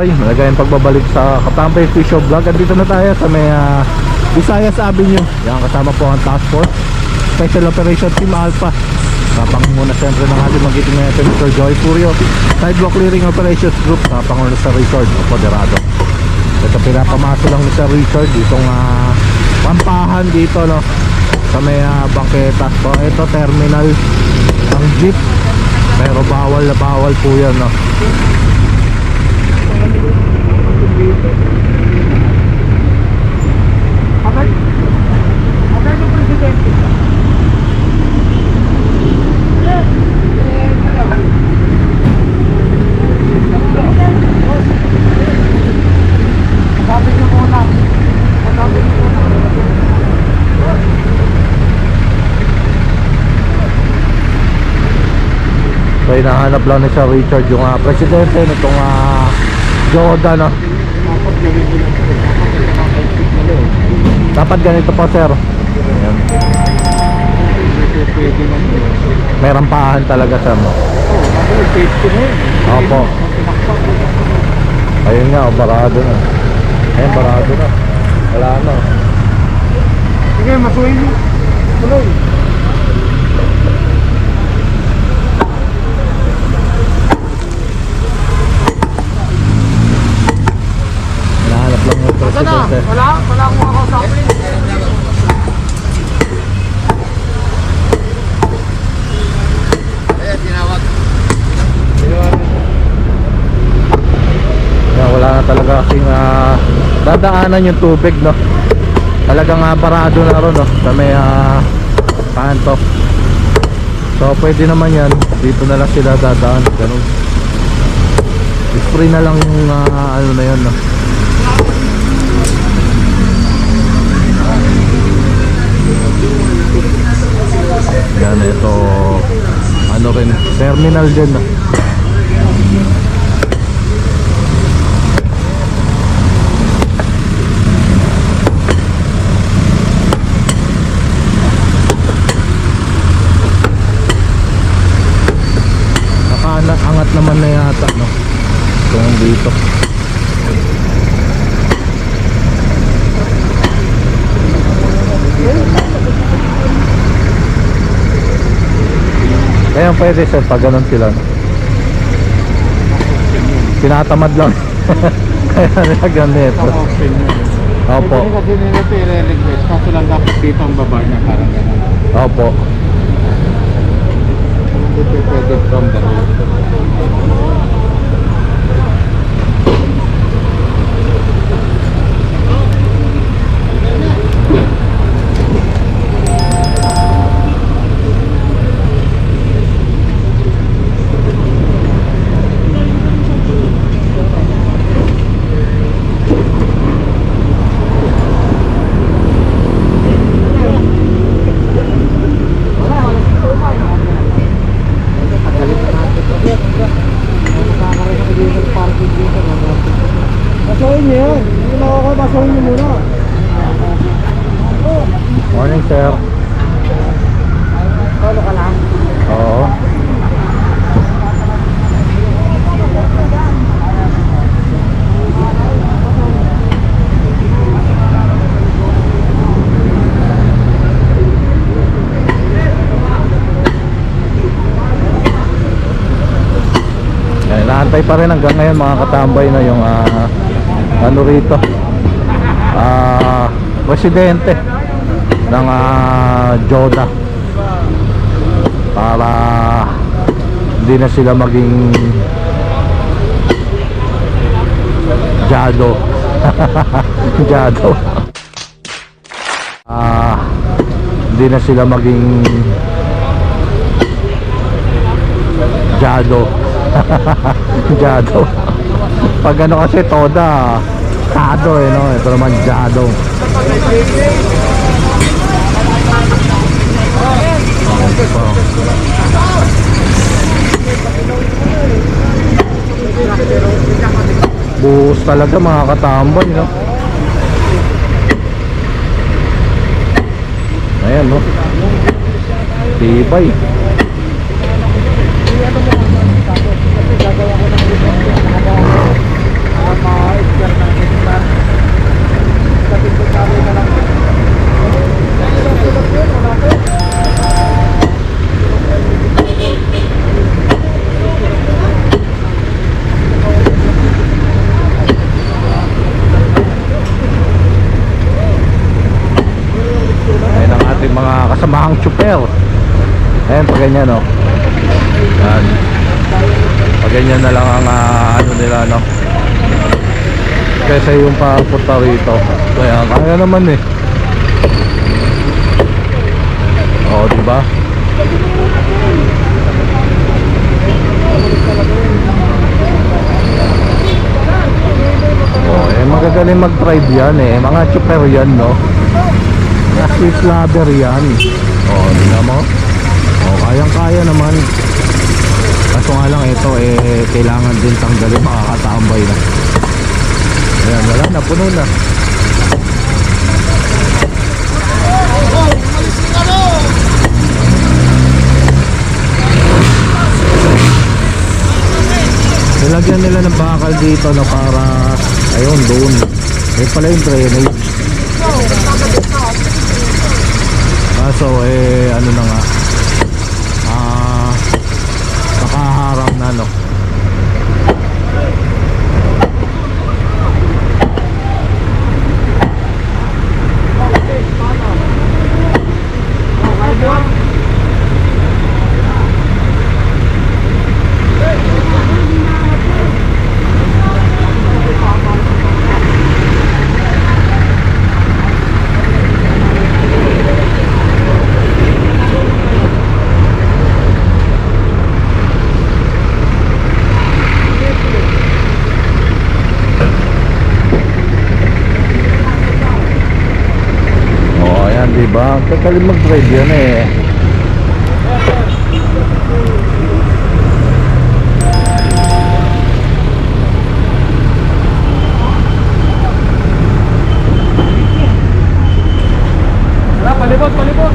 Ay, nalagayan pagbabalik sa Katambay Shop Vlog. Andito na tayo sa may ah, Visayas Avenue. Yan, kasama po ang Task Force. Special Operation Team Alpha. Kapanguna siyempre ng ating magiting na ito, Mr. Joy Furio. Sidewalk Clearing Operations Group. Kapanguna sa Resort, Apoderado. Ito pinapamaso lang ni Sir Richard ditong uh, pampahan dito no sa may ah, bangketa. So ito terminal ng jeep. Pero bawal na bawal po yan no. So hinahanap lang ni Sir Richard yung ah, presidente nitong uh, Joda no. Dapat ganito po sir. Ayan. May rampahan talaga sir no. Opo. Ayun nga, oh, barado na. Ayun, barado na. Wala na. Sige, masuhin mo. Tuloy. Hinahanap lang yung Wala? Wala akong kakausapin. Kaya wala na talaga kasing ah, dadaanan yung tubig no. Talagang uh, parado na ron no sa may uh, kanto. So pwede naman yan, dito na lang sila dadaan, ganun. Spray na lang yung ah, ano na yan no. Yan ito ano rin terminal din no. Nakaangat naman na yata no. Kung dito. Kaya pwede sir pag ganun sila. Tinatamad lang. Kaya nila ganito. Kaka-option nyo. Opo. Pwede kasi nila i-request. Kaso lang dapat dito ang baba niya. Parang gano'n. Opo. Hindi pwede from the road. Pasuhin niyo yun. Hindi na ako, pasuhin niyo muna. Morning sir. Solo ka lang? Oo. Eh, naantay pa rin hanggang ngayon mga katambay na yung ah, ano rito. Ah presidente ng ah, Joda para hindi na sila maging Jado. Jado. Ah hindi na sila maging Jado Jado. Pag ano kasi Toda Kado eh no? Ito naman Jado. Buhos talaga mga katambay no? Ayan no? Tibay kasamahang chupel. Ayan pag ganyan no? Ayan. Pag ganyan na lang ang uh, ano nila no? Kaysa yung papunta rito. Kaya, kaya naman eh. Oo, di ba? Oh, eh magagaling mag-drive yan eh. Mga chuper yan, no? Sweet lover yan. Oh, tingnan mo. Oh, kayang-kaya naman. Kaso nga lang ito eh kailangan din tanggalin makakatambay na. Ayan, wala na, puno na. Nilagyan nila ng bakal dito na para ayun doon. Eh pala yung drainage. Kaso eh ano na nga. Ah nakaharang na no. Oo, ayan, di ba? Kagaling mag-drive yan eh. Palibot, palibot.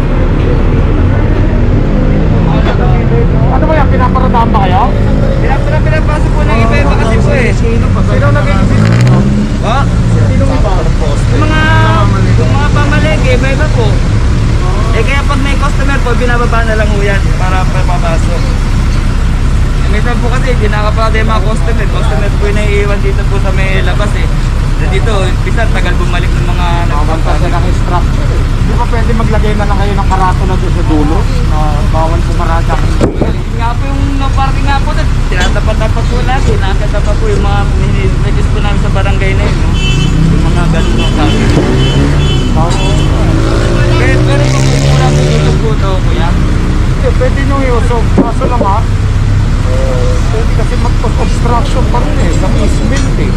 Ano ba yan? Pinaparadaan ba kayo? Pinapala pinapasok po ng iba-iba kasi po eh. Sino ba? Sino? Ha? Sino iba? Yung mga, yung mga pamalengke, iba-iba po. Eh kaya pag may customer po, binababa na lang po yan para papasok. Eh, minsan po kasi, hindi nakapagod yung mga customer. Customer po yung naiiwan dito po sa may labas eh. Na dito, minsan tagal bumalik ng mga Bawal kasi ng structure eh. Di ba pwede maglagay na lang kayo ng karato na doon sa dulo? Na bawal pumarada Yun nga po yung no-parking nga po. Tinatapat-tapat po lagi. Nakakatapat po yung mga nilagis po namin sa barangay na yun. No? Yung mga ganun no, sabi. Pero pero po po po namin dito po to, kuya. Hindi, pwede nyo iusog. Kaso lang ha, eh, pwede kasi mag-construction pa rin eh. Sa easement eh.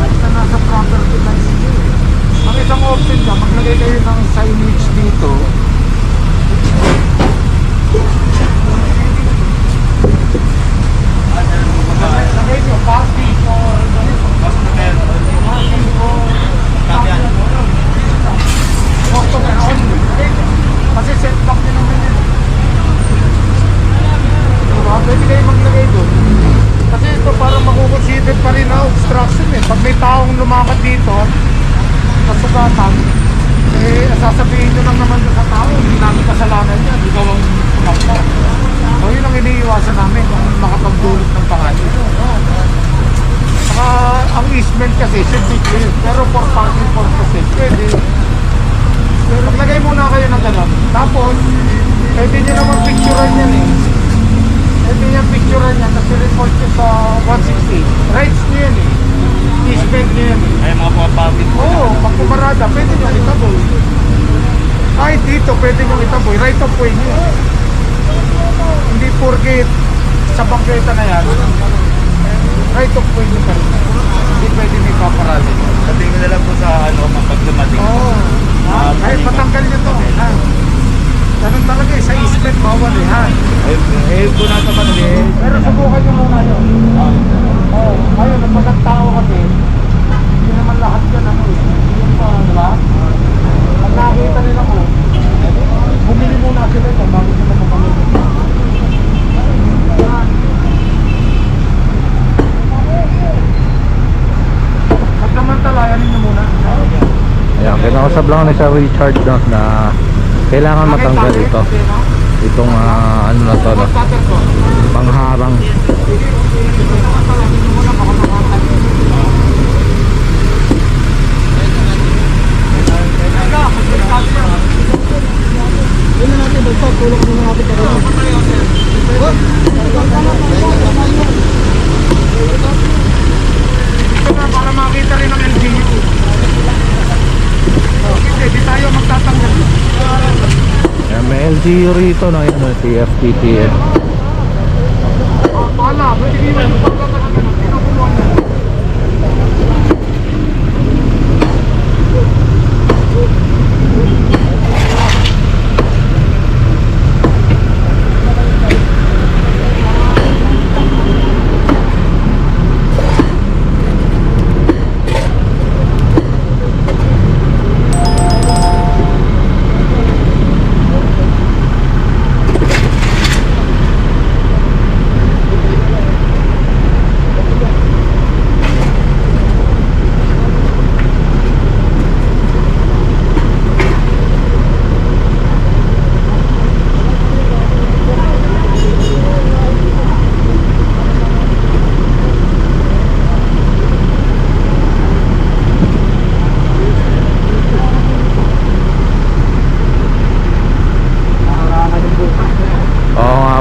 Basta nasa property lines nyo eh. Ang isang option dyan, maglagay kayo ng signage dito. Lagay nyo, parking or parking or customer only. Kasi setback din naman yun. Diba? Pwede kayo maglagay doon. Kasi ito parang makukonsider pa rin na obstruction eh. Pag may taong lumakad dito, kasugatan, eh, sasabihin nyo lang naman doon sa tao, hindi namin kasalanan yan, hindi ka lang kumakta. So yun ang iniiwasan namin, kung makapagdulot ng pangalan. Saka ang easement kasi should be clear, pero for parking purposes, pwede. Pero maglagay muna kayo ng ganun. Tapos, pwede nyo naman picturean yan eh. Pwede nyo picturean yan, kasi report nyo sa 160. Rights nyo yan eh. Easement nyo yan eh. Ay mga pumapapit po. Oo, pag pumarada, pwede nyo itaboy. Kahit dito, pwede nyo itaboy. Right of way nyo. Hindi porket sa bangketa na yan. Right of way nyo pa rin. nakausap lang ako sa Richard no, na kailangan matanggal ito. Itong uh, ano na to no? pangharang para makita rin ang LGU LGU rito no, yun, no, TFTTN. Pala, pwede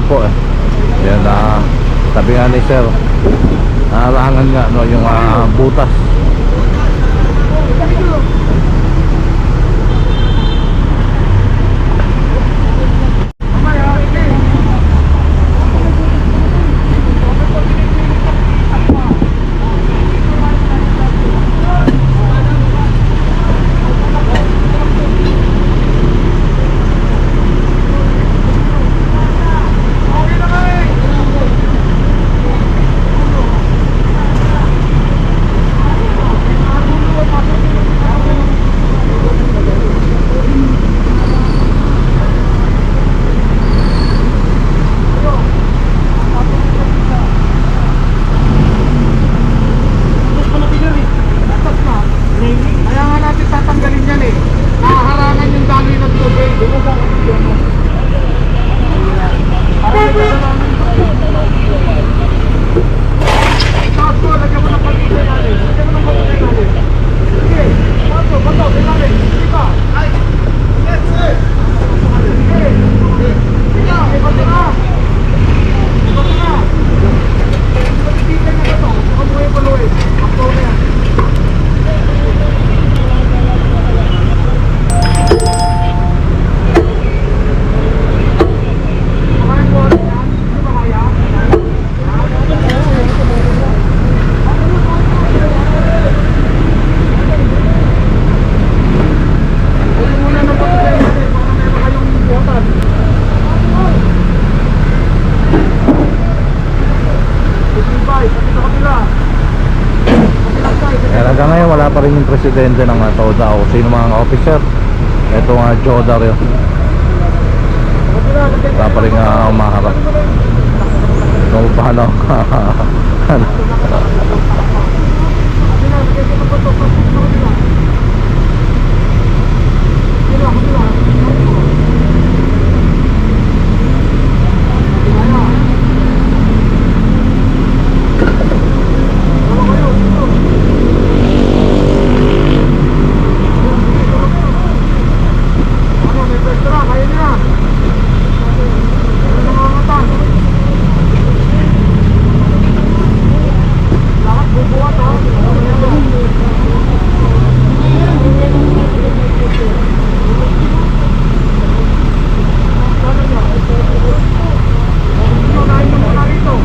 po eh. Yan na sabi nga ni sir. Nararangan nga no yung ah, butas. Kaya nga natin tatanggalin yan eh. Nahaharangan yung daloy ng tubig. Bumaba ko dito. Para may kasalanan ko. Itaas ko, lagyan mo ng pagkita natin. Lagyan mo ng pagkita natin. Sige, bato, bato, bilalin. Sige ka. Ay, yes, sir. Sige, sige ka, may bato na. May bato na. Pagkita na bato. Huwag mo yung paluin. Ako na yan. Kumain mo ulit yan? Hindi ba kaya? Huwag muna na pagkain natin para meron kayong buwatan. Sipibay, pati sa kabila. Kabilang side, Kaya hanggang ngayon wala pa rin yung presidente ng uh, TODA o sino mga officer. Ito nga kabila, lagyan Wala pa rin uh, umaharap. No, paano? ano? Kabila, lagyan ko ng bato, pati sa kabila. Kabila, kabila. Kabila yan. Tama kayo, dito. Ano, may pwestra, kaya niya. Ano mga mata? Lahat bubuhat ha. Unahin mo muna rito.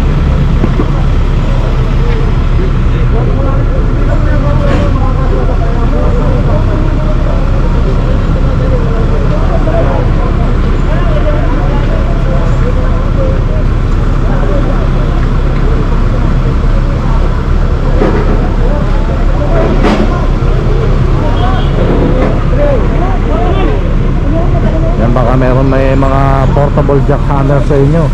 Yan baka meron may mga portable jack handler sa inyo.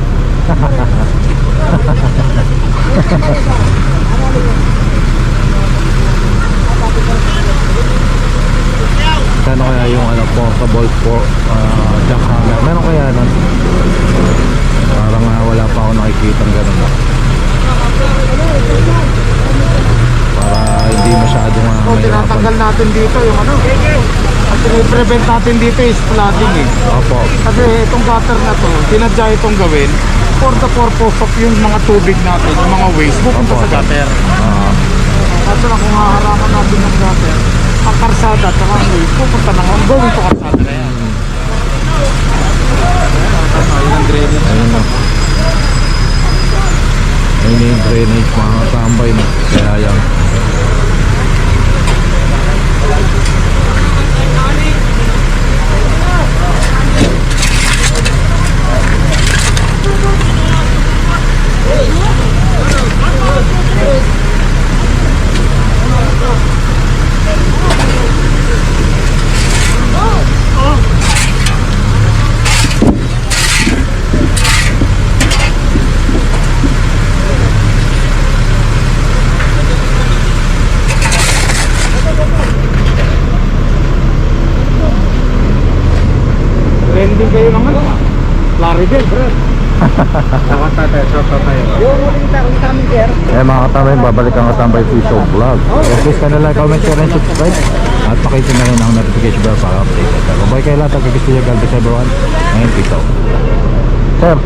Kano kaya yung ano portable for uh, jack handler? Meron kaya nun? Parang ah, wala pa ako nakikita ng ganun. Para hindi masyadong uh, So, tinatanggal natin dito yung ano. Ang piniprevent natin dito is flooding eh. Opo. Kasi itong gutter na to, sinadya itong gawin for the purpose of yung mga tubig natin, yung mga waste, pupunta sa gutter. Ah, Kaso lang kung haharangan natin ng gutter, ang karsada at ang waste, pupunta na ang going to karsada na yan. Ayun ang drainage. Ayun na. Na yung drainage mga katambay no. Kaya yan. Trending kayo naman. Claribel, bro. Shoutout tayo, shoutout tayo. Eh mga katambay, babalik ang katambay fish show vlog. So please ka na like, comment, share, and subscribe. At pakita na rin ang notification bell para update. Bye kayo lahat. Pagkakisaya, God bless everyone. And peace. Sir.